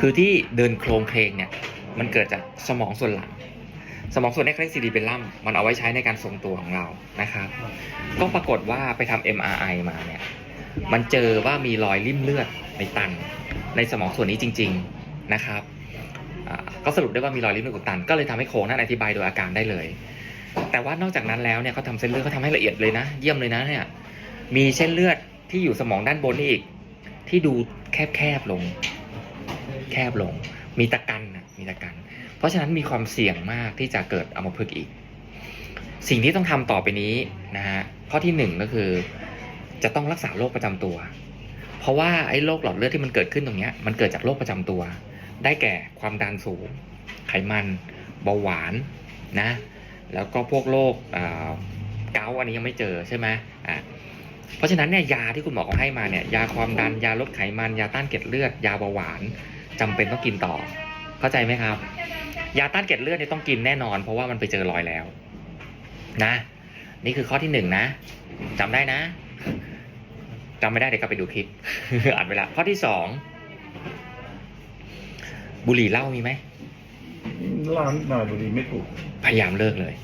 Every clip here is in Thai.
คือที่เดินโครงเคลงเนี่ย มันเกิดจากสมองส่วนหลัง สมองส่วนนี้เขาเรียซีดีเบลลัมมันเอาไว้ใช้ในการทรงตัวของเรานะครับ ก็ปรากฏว่าไปทำ MRI มาเนี่ย มันเจอว่ามีรอยริ่มเลือดในตัน ในสมองส่วนนี้จริง ๆนะครับก็สรุปได้ว่ามีรอยริ่มเลือดอุดตัน ก็เลยทำให้โครงนั้นอธิบายโดยอาการได้เลย แต่ว่านอกจากนั้นแล้วเนี่ยเขาทำเส้นเลือดเขาทำให้ละเอียดเลยนะ เยี่ยมเลยนะเนี่ย มีเส้นเลือดที่อยู่สมองด้านบนนี่อีก ที่ดูแคบๆลง แคบลง มีตะกันนะมีตะกัน เพราะฉะนั้นมีความเสี่ยงมากที่จะเกิดอัมพฤกษ์อีก สิ่งที่ต้องทำต่อไปนี้นะฮะข้อที่หนึ่งก็คือ จะต้องรักษาโรคประจำตัว เพราะว่าไอ้โรคหลอดเลือดที่มันเกิดขึ้นตรงนี้มันเกิดจากโรคประจำตัว ได้แก่ความดันสูง ไขมันเบาหวานนะแล้วก็พวกโรคเกาอันนี้ยังไม่เจอใช่ไหมอะเพราะฉะนั้นเนี่ยยาที่คุณหมอเขาให้มาเนี่ยยาความดันยาลดไขมันยาต้านเกล็ดเลือด ยาเบาหวาน จำเป็นต้องกินต่อ เข้าใจไหมครับ ยาต้านเกล็ดเลือดเนี่ยต้องกินแน่นอน เพราะว่ามันไปเจอรอยแล้ว นะ นี่คือข้อที่หนึ่งนะจำได้นะจำไม่ได้เดี๋ยวกลับไปดูคลิปอ่านไปละข้อที่สองบุหรี่เหล้ามีไหมร้านนายบุรีไม่ถูกพยายามเลิกเลย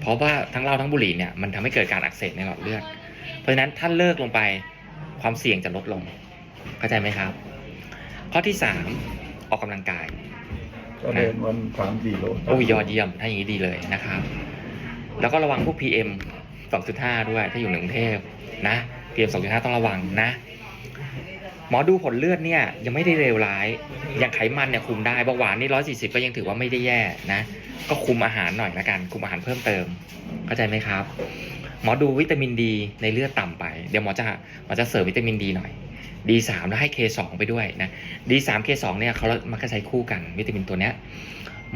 เพราะว่าทั้งเหล้าทั้งบุหรี่เนี่ยมันทำให้เกิดการอักเสบในหลอดเลือด เพราะฉะนั้นถ้าเลิกลงไปความเสี่ยงจะลดลง เข้าใจไหมครับ ข้อที่สามออกกำลังกาย ก็เดินวันสามสี่โลโอ้ยยอดเยี่ยม ถ้าอย่างนี้ดีเลยนะครับ แล้วก็ระวังพวก PM 2.5 ด้วย ถ้าอยู่ในกรุงเทพนะ PM 2.5 ต้องระวังนะ หมอดูผลเลือดเนี่ย ยังไม่ได้เลวร้าย อย่างไขมันเนี่ยคุมได้เบาหวานนี่140ก็ยังถือว่าไม่ได้แย่นะ ก็คุมอาหารหน่อยละกัน คุมอาหารเพิ่มเติม เข้าใจไหมครับ หมอดูวิตามินดีในเลือดต่ำไป เดี๋ยวหมอจะหมอจะเสริมวิตามินดีหน่อย D3 แล้วให้ K2 ไปด้วยนะ D3 K2 เนี่ยเขามักจะใช้คู่กันวิตามินตัวเนี้ย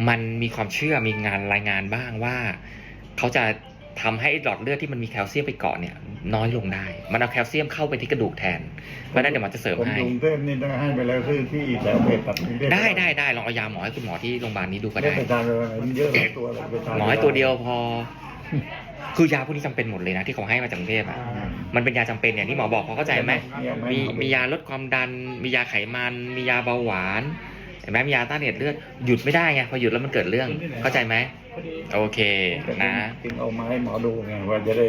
มันมีความเชื่อมีงานรายงานบ้างว่าเขาจะทำให้หลอดเลือดที่มันมีแคลเซียมไปเกาะเนี่ยน้อยลงได้ มันเอาแคลเซียมเข้าไปที่กระดูกแทน เพราะฉะนั้นเดี๋ยวหมอจะเสริมคนให้กรุงเทพนี่ได้ให้ไปแล้วคือที่แถวเพชรตัดกรุงเทพได้ได้ได้ลองเอายาหมอให้คุณหมอที่โรงพยาบาลนี้ดูก็ได้ได้ไปทานอะไรมันเยอะหลายตัวเลยไปทานหมอให้ตัวเดียวพอ คือยาพวกนี้จำเป็นหมดเลยนะที่เขาให้มาจากกรุงเทพอะมันเป็นยาจำเป็นอย่างที่หมอบอกพอเข้าใจไหมมีมียาลดความดัน มียาไขมัน มียาเบาหวานเห็นไหมมียาต้านเลือดเลือดหยุดไม่ได้ไงพอหยุดแล้วมันเกิดเรื่องเข้าใจไหมโอเคนะ ถึงเอามาให้หมอดูไงว่าจะได้